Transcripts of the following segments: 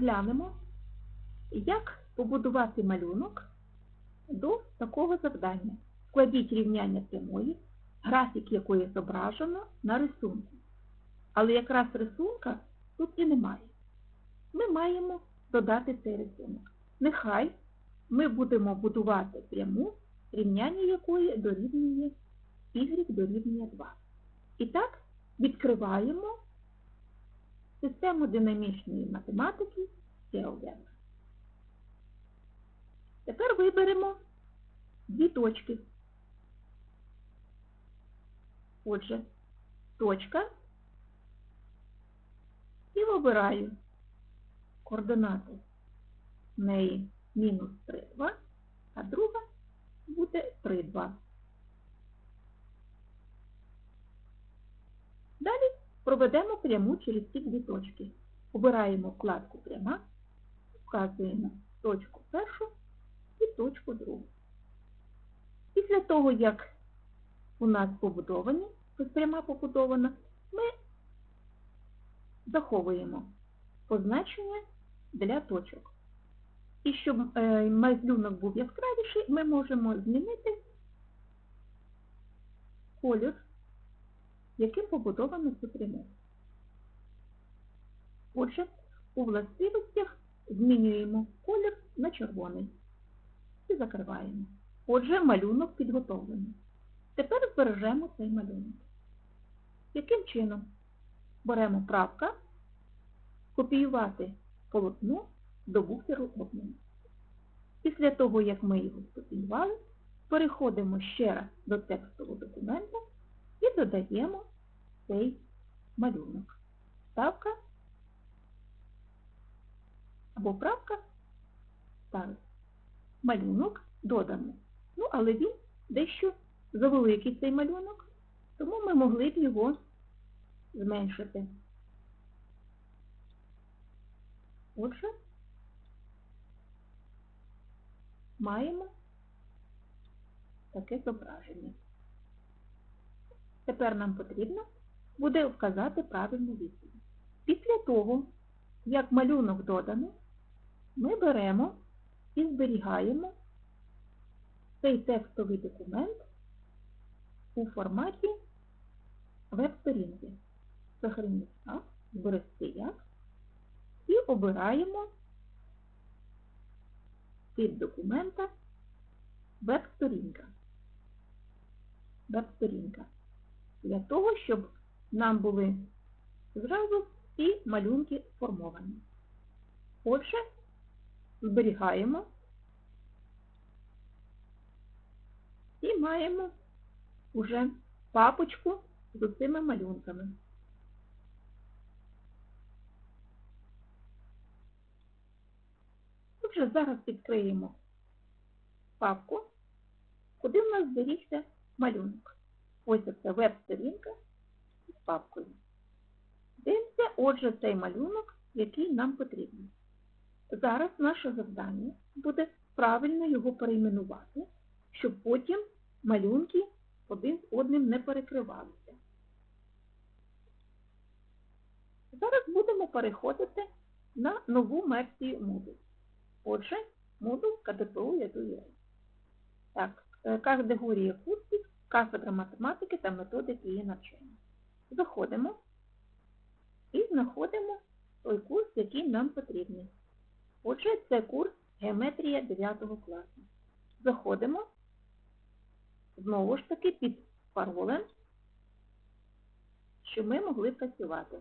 розглянемо, як побудувати малюнок до такого завдання. Складіть рівняння прямої, графік якої зображено на рисунку. Але якраз рисунка тут і немає. Ми маємо додати цей рисунок. Нехай ми будемо будувати пряму, рівняння якої дорівнює y дорівнює 2. І так, відкриваємо систему динамічної математики Теодема. Тепер виберемо дві точки. Отже, точка і вибираю координати неї мінус 3, 2, а друга буде 3, 2. Далі проведемо пряму через ці дві точки. Обираємо вкладку пряма, вказуємо точку першу і точку другу. Після того, як у нас побудовані, пряма побудована, ми заховуємо позначення для точок. І щоб е, малюнок був яскравіший, ми можемо змінити колір, яким побудовано цю пряму. Отже, у властивостях змінюємо колір на червоний і закриваємо. Отже, малюнок підготовлений. Тепер збережемо цей малюнок. Яким чином? Беремо правка, копіювати полотно до буферу обміну. Після того, як ми його скопіювали, переходимо ще раз до текстового документа і додаємо цей малюнок. Ставка або правка ставить. Малюнок додано. Ну, але він дещо завеликий цей малюнок, тому ми могли б його зменшити. Отже, маємо таке зображення. Тепер нам потрібно буде вказати правильну відповідь. Після того, як малюнок доданий, ми беремо і зберігаємо цей текстовий документ у форматі веб-сторінки. Сохраніть зберегти як і обираємо тип документа веб-сторінка. Веб-сторінка. Для того, щоб нам були зразу всі малюнки сформовані. Отже, зберігаємо і маємо вже папочку з цими малюнками. Отже, зараз відкриємо папку, куди в нас зберігся малюнок. Ось це веб-сторінка папкою. Дивимося, отже, цей малюнок, який нам потрібен. Зараз наше завдання буде правильно його перейменувати, щоб потім малюнки один з одним не перекривалися. Зараз будемо переходити на нову мерсію Moodle. Отже, Moodle КДПУ ЯДУЄ. Так, е, категорія курсів, кафедра математики та методики її навчання. Заходимо і знаходимо той курс, який нам потрібний. Отже, це курс Геометрія 9 класу. Заходимо, знову ж таки, під паролем, щоб ми могли працювати.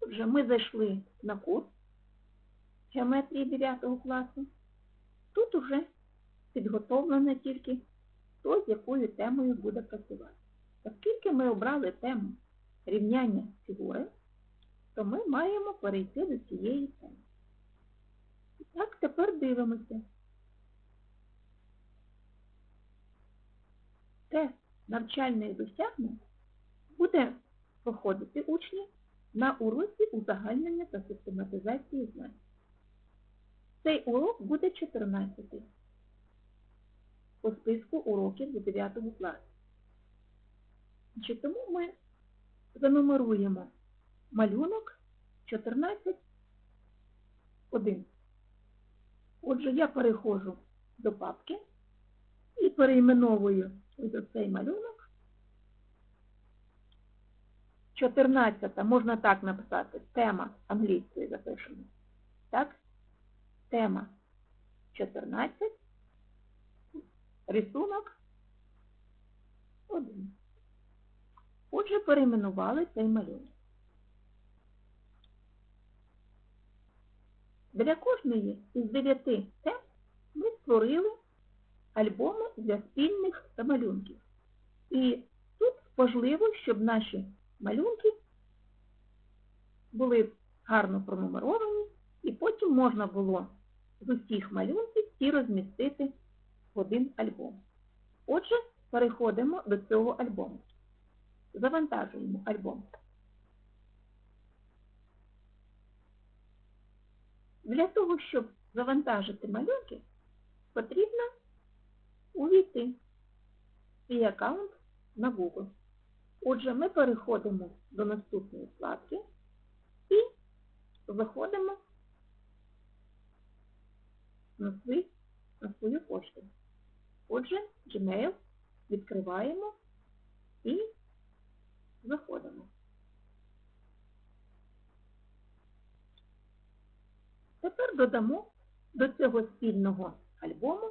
Отже, ми зайшли на курс Геометрії 9 класу. Тут уже підготовлено тільки хто з якою темою буде працювати. Оскільки ми обрали тему рівняння фігури, то ми маємо перейти до цієї теми. І так, тепер дивимося. Тест навчальних досягнень буде проходити учні на уроці узагальнення та систематизації знань. Цей урок буде 14 по списку уроків за 9 класу. Тому ми занумеруємо малюнок 14.1. Отже, я переходжу до папки і перейменовую цей малюнок. 14 можна так написати, тема англійської запишемо. Так? Тема 14, рисунок 1. Отже, перейменували цей малюнок. Для кожної із дев'яти тем ми створили альбоми для спільних малюнків. І тут важливо, щоб наші малюнки були гарно пронумеровані, і потім можна було з усіх малюнків ці розмістити в один альбом. Отже, переходимо до цього альбому. Завантажуємо альбом. Для того, щоб завантажити малюнки, потрібно увійти свій аккаунт на Google. Отже, ми переходимо до наступної вкладки і заходимо на, свій, на свою пошту. Отже, Gmail відкриваємо і заходимо. Тепер додамо до цього спільного альбому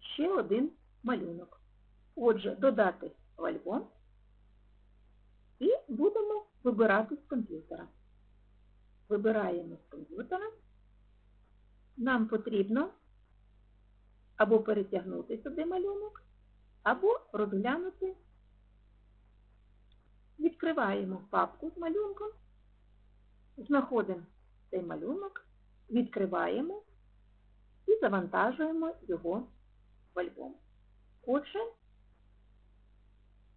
ще один малюнок. Отже, додати в альбом і будемо вибирати з комп'ютера. Вибираємо з комп'ютера. Нам потрібно або перетягнути сюди малюнок, або розглянути. Відкриваємо папку з малюнком, знаходимо цей малюнок, відкриваємо і завантажуємо його в альбом. Отже,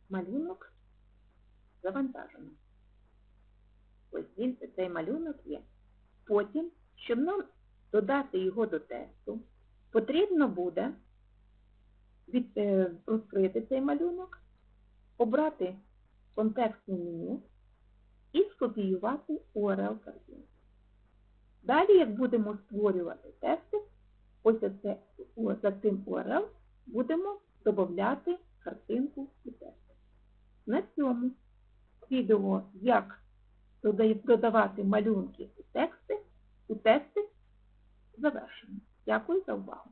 малюнок завантажено. Ось він, цей малюнок є. Потім, щоб нам додати його до тесту, потрібно буде від, е, розкрити цей малюнок, обрати контекстне меню і скопіювати URL картинки. Далі, як будемо створювати тести, ось це, за цим URL будемо додати картинку і тести. На цьому відео, як додавати малюнки і тексти, у тести завершено. Дякую за увагу.